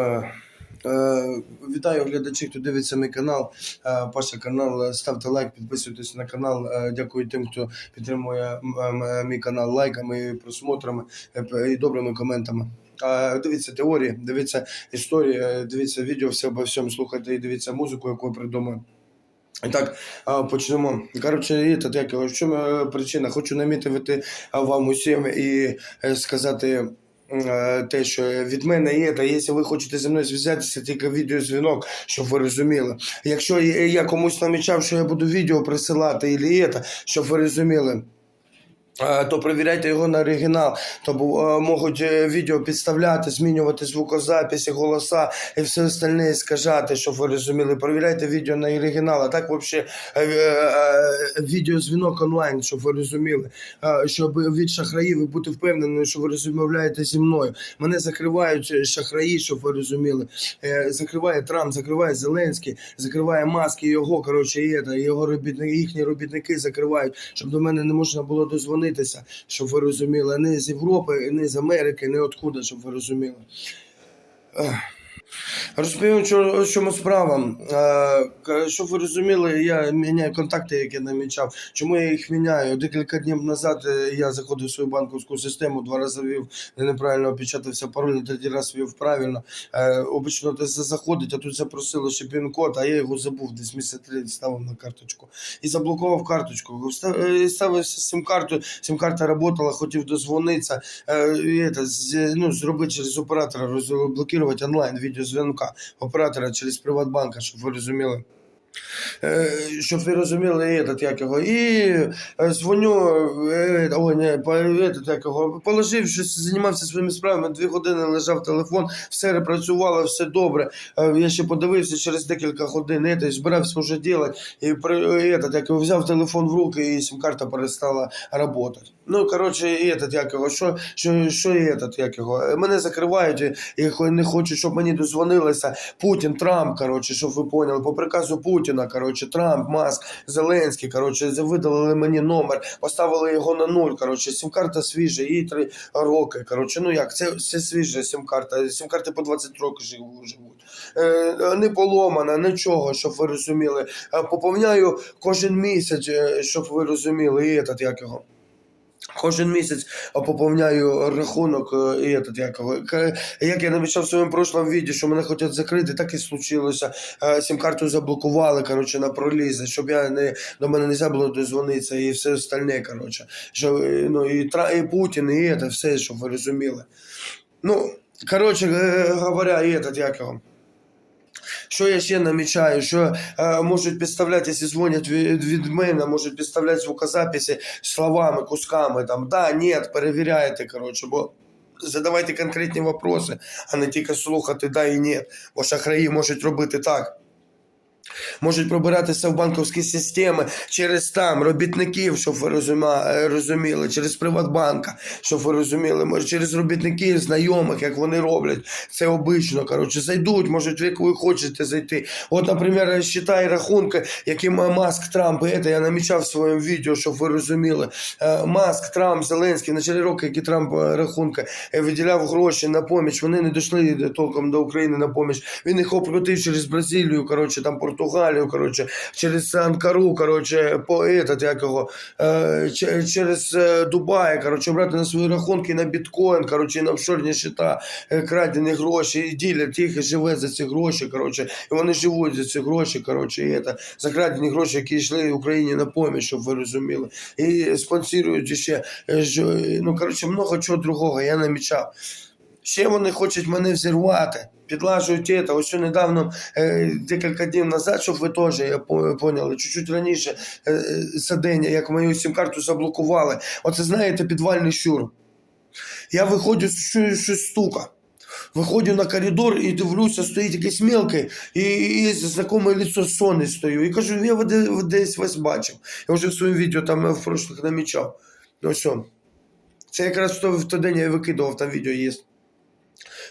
Е, е, Вітаю глядачі, хто дивиться мій канал. Е, Паша канал. Ставте лайк, підписуйтесь на канал. Дякую тим, хто підтримує мій канал лайками, просмотрами і добрими коментами. Дивіться теорії, дивіться історії, дивіться відео, все обо всьому, слухайте і дивіться музику, яку я придумаю. І так, почнемо. Коротше, так, в чому причина? Хочу намітити вам усім і сказати те, що від мене є, та якщо ви хочете зі мною зв'язатися, тільки відеозвінок, щоб ви розуміли. Якщо я комусь намічав, що я буду відео присилати, і це, щоб ви розуміли. Е, То перевіряйте його на оригінал, то е, можуть е, відео підставляти, змінювати звукозаписи, голоса і все остальне скажати, щоб ви розуміли. Перевіряйте відео на оригінал, а так взагалі відеозвінок онлайн, щоб ви розуміли. Щоб від шахраїв ви бути впевнені, що ви розмовляєте зі мною. Мене закривають шахраї, щоб ви розуміли. Закриває Трамп, закриває Зеленський, закриває маски його, коротше, і його робітники, їхні робітники закривають, щоб до мене не можна було дозвонитися, щоб ви розуміли. Не з Європи, не з Америки, не откуда, щоб ви розуміли. Розповім, що, чому справа. Е, щоб ви розуміли, я міняю контакти, які намічав. Чому я їх міняю? Декілька днів назад е, я заходив в свою банківську систему, два рази ввів, неправильно опечатався пароль, третій раз ввів правильно. Е, обично це заходить, а тут запросили ще пін-код, а я його забув, десь місяць три ставив на карточку. І заблокував карточку. Е, Ставився сим-карту, сим-карта працювала, хотів дозвонитися, е, ну, зробити через оператора, розблокувати онлайн відеозвінка оператора через Приватбанка, щоб ви розуміли. Е, Щоб ви розуміли, этот, як його. І е, дзвоню, е, о, не, по, этот, як його, положив, щось займався своїми справами, дві години лежав телефон, все працювало, все добре. Е, Я ще подивився через декілька годин, это, збирався вже робити, і при, этот, як його, взяв телефон в руки, і сим-карта перестала працювати. Ну, коротше, і этот, як його, що, що, що і этот, як його, Е, мене закривають, і, і хо- не хочуть, щоб мені дозвонилися Путін, Трамп, коротше, щоб ви поняли, по приказу Путіна, коротше, Трамп, Маск, Зеленський, коротше, видалили мені номер, поставили його на нуль, коротше, сім-карта свіжа, їй три роки, коротше, ну як, це, це свіжа сім-карта, сім-карти по 20 років живу- живуть. Е, не поломана, нічого, щоб ви розуміли. Е, поповняю кожен місяць, е, щоб ви розуміли, і этот, як його. Кожен місяць поповняю рахунок е, і этот, як, як я намічав в своєму прошлому відео, що мене хочуть закрити, так і случилося. Е, Сім-карту заблокували коротше, на пролізі, щоб я не, до мене не було дозвонитися і все остальне. Коротше. Що, е, ну, і, і Путін, і це все, щоб ви розуміли. Ну, коротше е, говоря, і этот, як його. Що я ще намічаю? Що е, можуть підставляти, якщо дзвонять від, від мене, можуть підставляти звукозаписи словами, кусками. Там, да, ні, перевіряйте, коротше, бо задавайте конкретні вопроси, а не тільки слухати да і ні. Бо шахраї можуть робити так. Можуть пробиратися в банківські системи через там робітників, щоб ви е, розуміли, через Приватбанка, щоб ви розуміли, може через робітників, знайомих, як вони роблять. Це обично. Коротше, зайдуть, можуть, в яку ви хочете зайти. От, наприклад, считай рахунки, які Маск, Трамп, і це я намічав в своєму відео, щоб ви розуміли. Е, Маск, Трамп, Зеленський, на початку року, які Трамп е, рахунки е, виділяв гроші на поміч. Вони не дійшли толком до України на поміч. Він їх оплатив через Бразилію, коротше, там Португалію, коротше, через Анкару, коротше, по этот, як його, е, через е, Дубай, коротше, брати на свої рахунки на біткоін, коротше, на офшорні щита, е, крадені гроші, і ділять їх і живе за ці гроші, коротше, і вони живуть за ці гроші, коротше, і це, за крадені гроші, які йшли Україні на поміч, щоб ви розуміли. І спонсорують ще, е, ну, коротше, много чого другого я намічав. Ще вони хочуть мене взірвати, підлажують це. Ось недавно, е, декілька днів назад, щоб ви теж поняли, чуть-чуть раніше е, е, день, як мою сім-карту заблокували. Оце знаєте, підвальний щур. Я виходжу, щось стука. Виходжу на коридор і дивлюся, стоїть якийсь мелкий, і, і знакоме лицо Сони стою. І кажу, я десь вас бачив. Я вже в своєму відео там е, в прошлих намічав. Ну що, це якраз в той, день я і викидував, там відео є.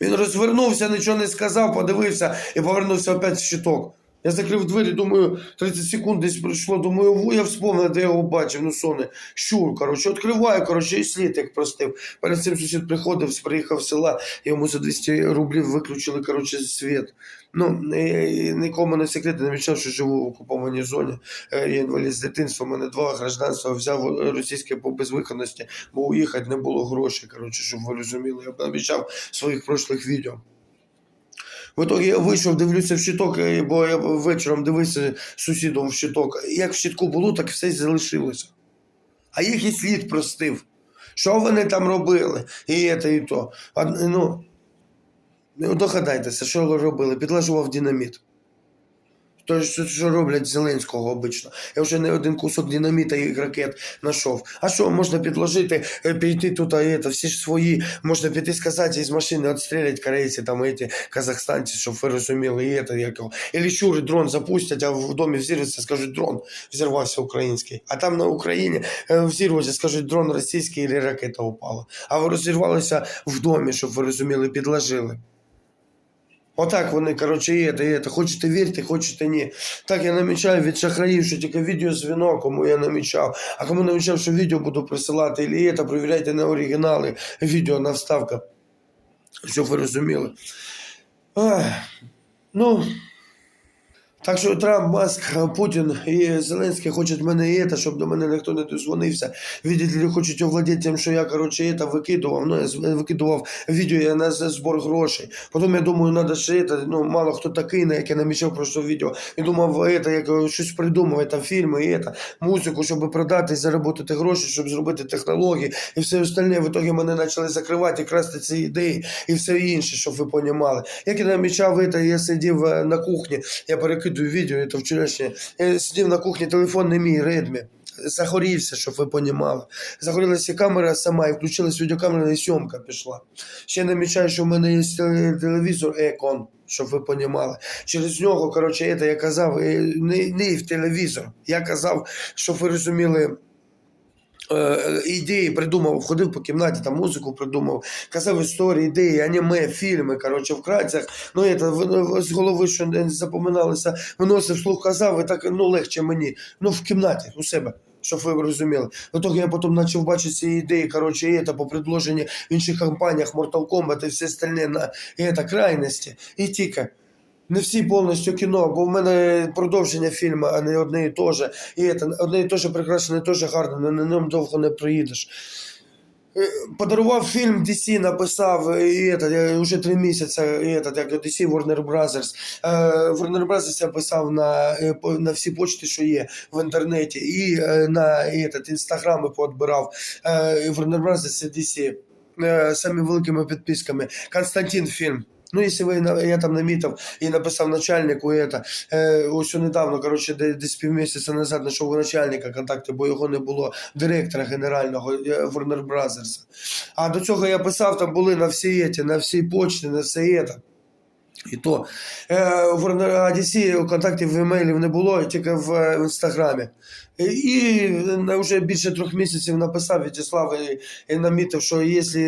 Він розвернувся, нічого не сказав, подивився і повернувся опять в щиток. Я закрив двері, думаю, 30 секунд десь пройшло, думаю, во, я вспомнив, де я його бачив, ну соне, щур, коротше, відкриваю, коротше, і слід як простив. Перед цим сусід приходив, приїхав з села, йому за 200 рублів виключили, коротше, світ. Ну, і нікому не секрет, я намічав, що живу в окупованій зоні. Е, Я інвалід з дитинства, мене два гражданства, взяв російське по безвиходності, бо уїхати не було грошей, коротше, щоб ви розуміли. Я намічав в своїх прошлих відео. В итоге я вийшов, дивлюся в щиток, е, бо я вечором дивився сусідом в щиток. Як в щитку було, так все залишилося. А їх і слід простив. Що вони там робили? І це, і то. А, ну, догадайтеся, що робили? Підлажував динаміт. То, що, що роблять Зеленського обично. Я вже не один кусок динаміта і ракет знайшов. А що, можна підложити, е, піти тут, а это, всі ж свої, можна піти сказати із машини, відстрілять корейці, там, эти, казахстанці, щоб ви розуміли, і это, як його. Или щури дрон запустять, а в домі взірваться, скажуть, дрон взірвався український. А там на Україні е, взірвався, скажуть, дрон російський, или ракета упала. А ви розірвалися в домі, щоб ви розуміли, підложили. Отак вони, коротше, є та і це. Хочете вірте, хочете ні. Так я намічаю від шахраїв, що тільки відеозвінок, кому я намічав. А кому намічав, що відео буду присилати, і це, перевіряйте на оригінали, відео на вставка. Щоб ви розуміли. Ах, ну, так що Трамп, Маск, Путін і Зеленський хочуть мене і це, щоб до мене ніхто не дозвонився. Ли, хочуть овладіти тим, що я, коротше, це викидував. Ну, я викидував відео на збор грошей. Потім я думаю, треба ще це, ну, мало хто такий, на яке намічав просто відео. І думав, це, як щось придумав, там фільми, і це, музику, щоб продати, заробити гроші, щоб зробити технології і все остальне. В итоге мене почали закривати красти ці ідеї і все інше, щоб ви понімали. Як я намічав це, я сидів е, на кухні, я перекидую відео, це вчорашнє. Я сидів на кухні, телефон не мій, ритмі. Загорівся, щоб ви понімали. Загорілася камера сама і включилась відеокамера, і сьомка пішла. Ще намічаю, що в мене є телевізор екон, щоб ви понімали. Через нього, коротше, я казав, е, не, не в телевізор. Я казав, щоб ви розуміли. Е, Ідеї придумав, ходив по кімнаті, там музику придумав, казав історії, ідеї, аніме, фільми, коротше, в крацях. Ну, в- з голови, що не запоминалося, виносив слух, казав, і так ну, легше мені. Ну, в кімнаті, у себе. Щоб ви розуміли. В итоге я потім почав бачити ці ідеї, коротше, і це по предложенню в інших компаніях, Mortal Kombat і все остальне на крайності. І тільки Не всі повністю кіно, бо в мене продовження фільму, а не одне і те же. І це, одне і те же прекрасно, не те же гарно, але на ньому довго не проїдеш. Е, Подарував фільм DC, написав, і это, я вже три місяці, і этот, як DC Warner Brothers. Е, Warner Brothers я писав на, е, по- на всі почти, що є в інтернеті, і е, на і этот, інстаграми поотбирав. Е, Warner Brothers і DC е, самими великими підписками. Константин фільм. Ну, якщо ви я там намітив і написав начальнику, це, е, ось недавно, коротше, де- десь півмісяця назад знайшов у начальника контакти, бо його не було директора генерального е, Warner Brothers. А до цього я писав, там були на всі еті, на всі почти, на все це. І то е, в DC контактів в емейлів не було, тільки е, в інстаграмі. І, і вже більше трьох місяців написав В'ячеслав і, і намітив, що якщо е,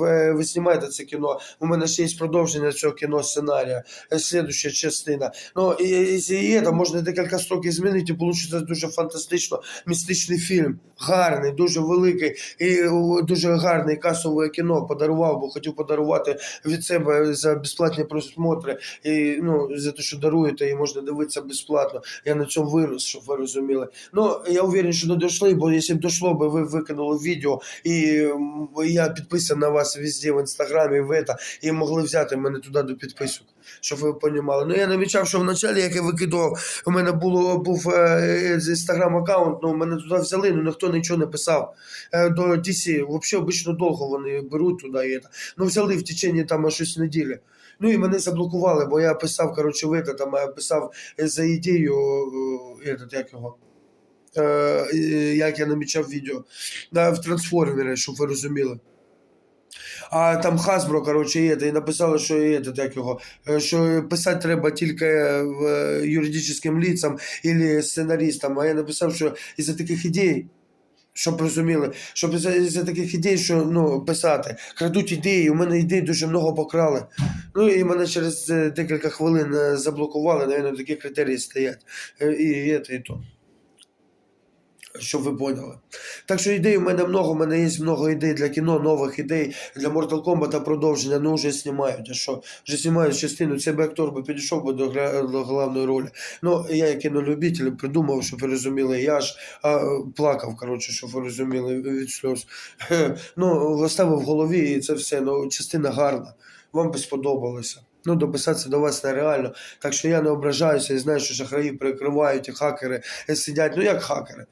е, ви знімаєте це кіно, у мене ще є продовження цього кіно сценарія, е, слідуща частина. Ну, і, якщо є, то можна декілька строків змінити, і вийде дуже фантастично містичний фільм. Гарний, дуже великий і дуже гарний касове кіно подарував, бо хотів подарувати від себе за безплатні просмотри. І ну, за те, що даруєте, і можна дивитися безплатно. Я на цьому вирос, щоб ви розуміли. Ну, я уверен, що не дійшли, бо якщо б дійшло, би ви викинули відео, і м, я підписаний на вас везде в інстаграмі, в это, і могли взяти мене туди до підписок. Щоб ви розуміли. Ну я намічав, що вначалі, як я викидував, у мене було був е, інстаграм аккаунт, ну мене туди взяли, ну ніхто нічого не писав. Е, до DC. Взагалі обично довго вони беруть туди. І це. Ну взяли в течение там щось неділі. Ну і мене заблокували, бо я писав, коротше, в это, там я писав за ідею, е, этот, як його. Е, як я намічав відео в трансформері, щоб ви розуміли. А там Hasbro, коротше, є, і написали, що є, як його, е, що писати треба тільки е, юридичним лицам або сценаристам. А я написав, що із-за таких ідей Щоб розуміли, щоб за, за таких ідей, що ну, писати. Крадуть ідеї, у мене ідей дуже много покрали. Ну і мене через декілька хвилин заблокували, навіть такі критерії стоять. І, це, і то. Щоб ви поняли. Так що ідей у мене много, у мене є много ідей для кіно, нових ідей для Mortal Kombat продовження, ну вже знімають. А що? Вже знімають частину, цей би актор би підійшов би до, до головної ролі. Ну, я як кінолюбитель придумав, щоб ви розуміли, я ж а, плакав, коротше, щоб ви розуміли від сльоз. Ну, оставив в голові і це все. Ну, частина гарна. Вам би сподобалося. Ну, дописатися до вас нереально. Так що я не ображаюся і знаю, що шахраї перекривають і хакери сидять. Ну як хакери?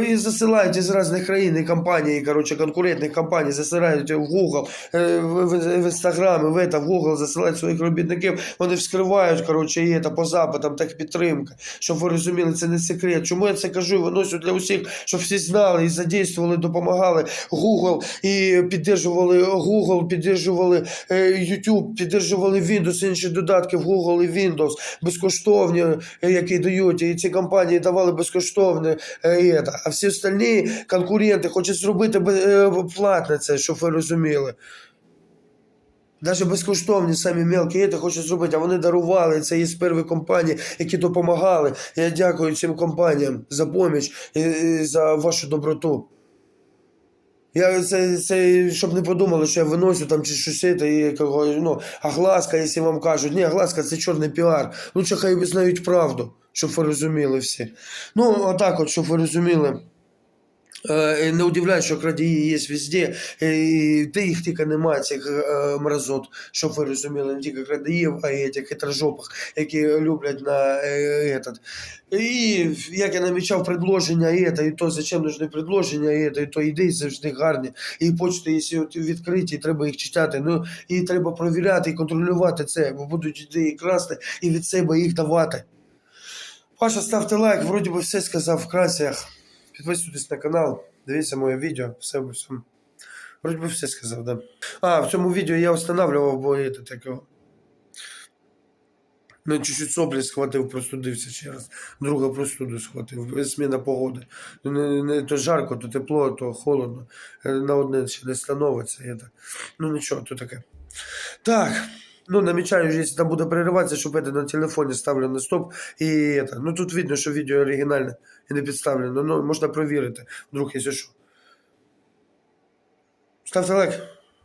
І засилають із різних країн компаній, коротше, конкурентних компаній, засилають в Google, е, в, Instagram, в, это, в Google засилають своїх робітників, вони вскривають, коротше, і це по запитам, так підтримка. Щоб ви розуміли, це не секрет. Чому я це кажу? і Виношу для усіх, щоб всі знали і задействували, допомагали Google і підтримували Google, підтримували е, YouTube, підтримували Windows, інші додатки в Google і Windows, безкоштовні, які дають, і ці компанії давали безкоштовне і это. А всі остальні конкуренти хочуть зробити е, платне це, щоб ви розуміли. Навіть безкоштовні самі мелкі це хочуть зробити, а вони дарували. Це є перві компанії, які допомагали. Я дякую цим компаніям за поміч і, і за вашу доброту. Я це, це, щоб не подумали, що я виносю там чи щось і ну, а гласка, якщо вам кажуть, ні, гласка це чорний піар. Лучше хай знають правду, щоб ви розуміли всі. Ну, отак от, щоб ви розуміли. Е, Не удивляюсь, що крадії є везде, е, і де їх тільки немає, цих е, мразот, щоб ви розуміли, не тільки крадіїв, а й цих хитрожопих, які люблять на е, этот. І як я намічав предложення, і, это, і то зачем нужны предложення, і, это, і то ідеї завжди гарні. І почти, якщо от відкриті, треба їх читати. Ну і треба провіряти і контролювати це, бо будуть ідеї красти і від себе їх давати. Паша, ставте лайк, вроді би все сказав вкратце. Підписуйтесь на канал, дивіться моє відео, все обо всьому. Вроді би все сказав, да. А, в цьому відео я встановлював, бо это такого. Ну, чуть-чуть соплі схватив, простудився ще раз. Друга простуду схватив. Зміна погоди. Ну, Не, не то жарко, то тепло, то холодно. Е, На одне ще не становиться. Я так. Ну нічого, то таке. Так. Ну, намічаю, якщо там буде перериватися, щоб это на телефоні ставлю на стоп. І это. Ну тут видно, що відео оригінальне і не підставлено. Ну, можна провірити, вдруг, якщо що. Ставте лайк.